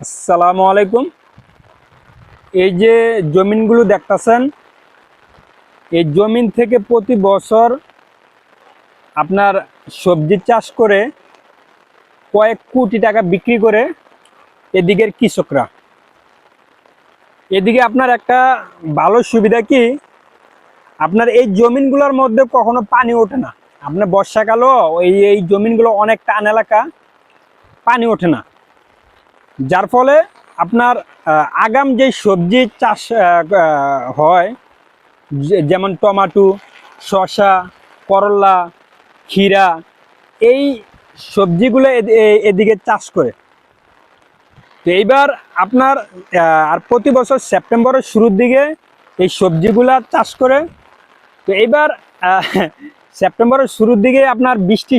আসসালামু আলাইকুম। এই যে জমিনগুলো দেখতাছেন, এই জমিন থেকে প্রতি বছর আপনার সবজি চাষ করে কয়েক কোটি টাকা বিক্রি করে এদিকের কৃষকরা। এদিকে আপনার একটা ভালো সুবিধা কি? আপনার এই জমিনগুলোর মধ্যে কখনো পানি ওঠে না। আপনার বর্ষাকালও এই এই জমিনগুলো অনেক টান এলাকা পানি ওঠে না। যার ফলে আপনার আগাম যে সবজি চাষ হয় যেমন টমাটো, শসা, করলা, ক্ষীরা, এই সবজিগুলো এদিকে চাষ করে। তো এইবার আপনার আর প্রতি বছর সেপ্টেম্বরের শুরুর দিকে এই সবজিগুলা চাষ করে। তো এইবার সেপ্টেম্বরের শুরুর দিকে আপনার বৃষ্টি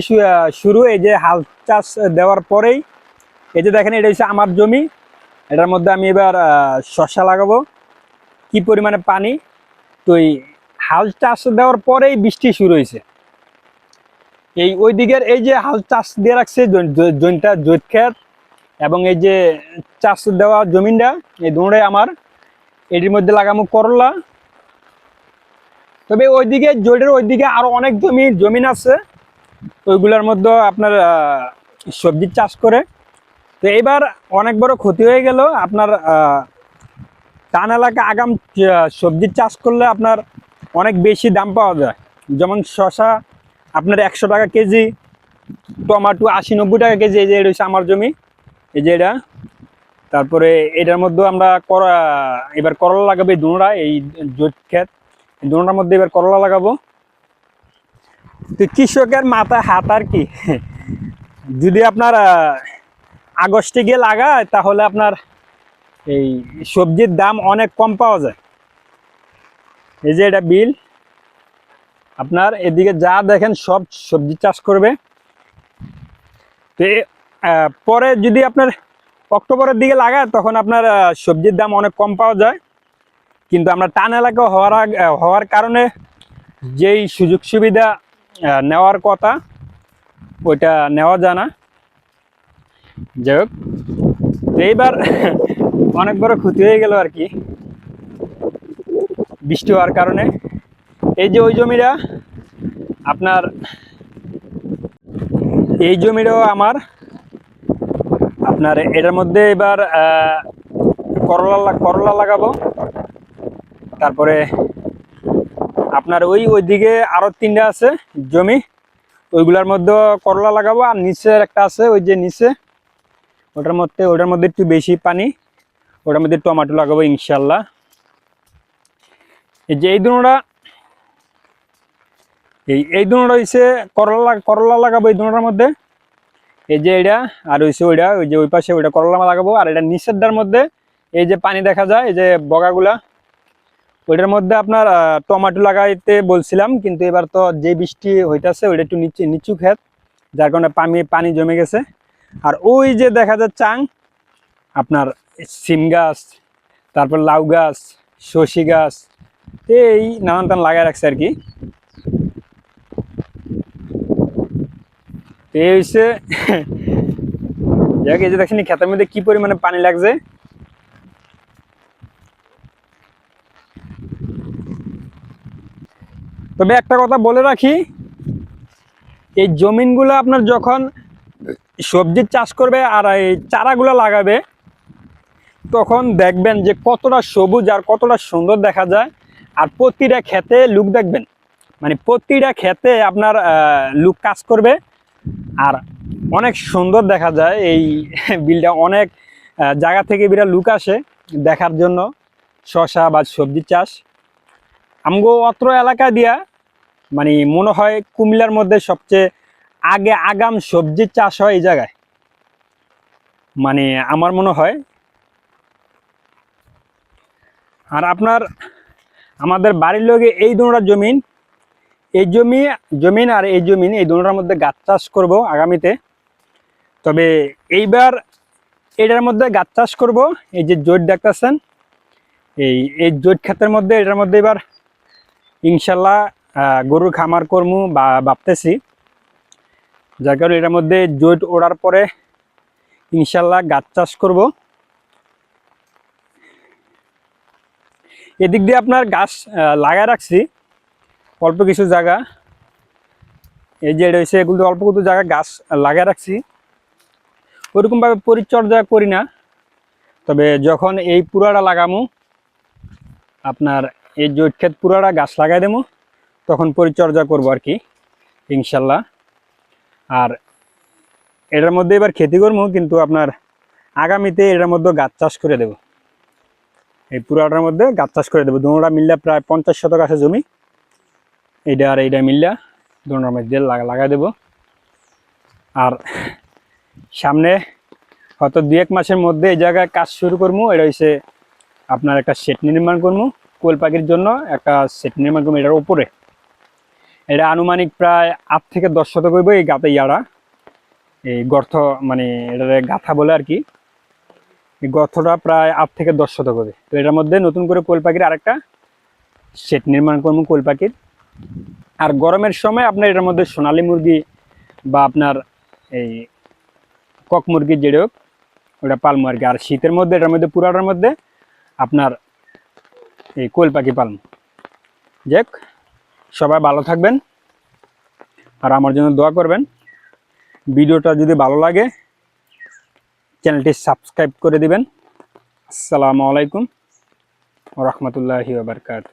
শুরু, এই যে হাল চাষ দেওয়ার পরেই এই যে দেখেন, এটা হচ্ছে আমার জমি। এটার মধ্যে আমি এবার শসা লাগাবো। কি পরিমাণে পানি? তো এই হাল চাষ দেওয়ার পরেই বৃষ্টি শুরু হয়েছে। এই ওই দিকের, এই যে হাল চাষ দিয়ে রাখছে জমিটা জৈত ক্ষেত এবং এই যে চাষ দেওয়া জমিনটা এই দুটাই আমার। এটির মধ্যে লাগামো করলা। তবে ওইদিকে জৈটের ওইদিকে আরও অনেক জমি, জমিন আছে। ওইগুলোর মধ্যে আপনার সবজি চাষ করে। তো এইবার অনেক বড় ক্ষতি হয়ে গেল। আপনার টান এলাকা আগাম সবজির চাষ করলে আপনার অনেক বেশি দাম পাওয়া যায়। যেমন শশা আপনার একশো টাকা কেজি, টমাটো আশি নব্বই টাকা কেজি, এই যে হচ্ছে আমার জমি, এই যে এটা। তারপরে এটার মধ্যে আমরা করা এবার করলা লাগাবো এই দুনোটা এই জোট এই দুনোটার মধ্যে এবার করলা লাগাবো। তো কৃষকের মাথা হাত আর কি। যদি আপনার আগস্টে গিয়ে লাগায়, তাহলে আপনার এই সবজির দাম অনেক কম পাওয়া যায়। এই যে এটা বিল। আপনার এদিকে যা দেখেন সব সবজি চাষ করবে। তো পরে যদি আপনার অক্টোবরের দিকে লাগায়, তখন আপনার সবজির দাম অনেক কম পাওয়া যায়। কিন্তু আমরা টান এলাকা হওয়ার হওয়ার কারণে যেই সুযোগ সুবিধা নেওয়ার কথা, ওইটা নেওয়া যায় না। যাই হোক এইবার অনেক বড় ক্ষতি হয়ে গেল আর কি বৃষ্টি হওয়ার কারণে। এই যে ওই জমিটা, আপনার এই জমিটাও আমার। আপনার এটার মধ্যে এবার করলা করলা লাগাবো। তারপরে আপনার ওই ওইদিকে আরও তিনটা আছে জমি, ওইগুলার মধ্যে করলা লাগাবো। আর নিচের একটা আছে, ওই যে নিচে ওটার মধ্যে ওটার মধ্যে একটু বেশি পানি, ওটার মধ্যে টমাটো লাগাবো ইনশাল্লাহ এই যে এই দুটা এই এই দুটা হইছে করলা করলা লাগাবো এই দুটার মধ্যে। এই যে এটা আর হইছে ওইটা, ওই যে ওই পাশে ওইটা করলা লাগাবো। আর এটা নিচেরটার মধ্যে এই যে পানি দেখা যায়, এই যে বগাগুলা, ওইটার মধ্যে আপনার টমাটো লাগাইতে বলছিলাম, কিন্তু এবার তো যে বৃষ্টি হইতাছে, ওইটা একটু নিচু নিচু ক্ষেত, যার কারণে পানি পানি জমে গেছে। আর ওই যে দেখা যায় চাং, আপনার সিম গাছ, তারপর লাউ গাছ সর্ষে গাছ, এই নানান টান লাগাই রাখছে আর কি। এই হচ্ছে যাক, এই যে দেখেন ক্ষেতের মধ্যে কি পরিমাণে পানি লাগছে। তবে একটা কথা বলে রাখি, এই জমিনগুলো আপনার যখন সবজির চাষ করবে আর এই চারাগুলো লাগাবে, তখন দেখবেন যে কতটা সবুজ আর কতটা সুন্দর দেখা যায়। আর প্রতিটা ক্ষেতে লুক দেখবেন মানে প্রতিটা ক্ষেতে আপনার লুক কাজ করবে। আর অনেক সুন্দর দেখা যায় এই বিলটা, অনেক জায়গা থেকে বিরাট লুক আসে দেখার জন্য শশা বা সবজি চাষ। আমগো অত্র এলাকা দিয়া মানে মনে হয় কুমিল্লার মধ্যে সবচেয়ে আগে আগাম সবজি চাষ হয় এই জায়গায়। মানে আমার মনে হয় আর আপনার আমাদের বাড়ির লোকে এই দুটা জমিন, এই জমি, জমিন আর এই জমিন, এই দুটার মধ্যে গাছ চাষ করব আগামীতে। তবে এইবার এটার মধ্যে গাছ চাষ করব, এই যে জৈট দেখতেছেন, এই এই জৈট ক্ষেতের মধ্যে, এটার মধ্যে এবার ইনশাল্লাহ গরুর খামার কর্মু বা ভাবতেছি। যার কারণে এটার মধ্যে জৈট ওড়ার পরে ইনশাল্লাহ গাছ চাষ করব। এদিক দিয়ে আপনার গাছ লাগায় রাখছি। অল্প কিছু জায়গা। এই যে রয়েছে এগুলো অল্প কিছু জায়গা গাছ লাগায় রাখছি। ওরকমভাবে পরিচর্যা করি না। তবে যখন এই পুরাটা লাগামো, আপনার এই জৈট ক্ষেত পুরাটা গাছ লাগাই দেবো তখন পরিচর্যা করব আর কি ইনশাল্লাহ আর এটার মধ্যে এবার খেতি করব, কিন্তু আপনার আগামীতে এটার মধ্যে গাছ চাষ করে দেব। এই পুরাটার মধ্যে গাছ চাষ করে দেবো। দুটা মিললে প্রায় পঞ্চাশ শতক আছে জমি। এইটা আর এইটা মিললা, দুটার মধ্যে লাগা- লাগাই দেবো। আর সামনে হয়তো দু এক মাসের মধ্যে এই জায়গায় কাজ শুরু করব। এটা হচ্ছে আপনার একটা সেট নির্মাণ করব, কোল পাখির জন্য একটা সেট নির্মাণ করব এটার উপরে। এটা আনুমানিক প্রায় আট থেকে দশ শতক হইব এই গাতে ইয়ারা। এই গর্ত মানে এটার গাথা বলে আর কি। এই গর্তটা প্রায় আট থেকে দশ শতক হবে। তো এটার মধ্যে নতুন করে কোল পাখির আরেকটা সেট নির্মাণ করব কোল পাখির আর গরমের সময় আপনার এটার মধ্যে সোনালী মুরগি বা আপনার এই কক মুরগি যেটা হোক, ওটা পালমো আর কি। আর শীতের মধ্যে এটার মধ্যে, পুরাটার মধ্যে আপনার এই কোয়েল পাখি পালমো। যাক সবাই ভালো থাকবেন আর আমার জন্য দোয়া করবেন। ভিডিওটা যদি ভালো লাগে, চ্যানেলটি সাবস্ক্রাইব করে দিবেন। আসসালামু আলাইকুম রহমতুল্লাহি বারকাত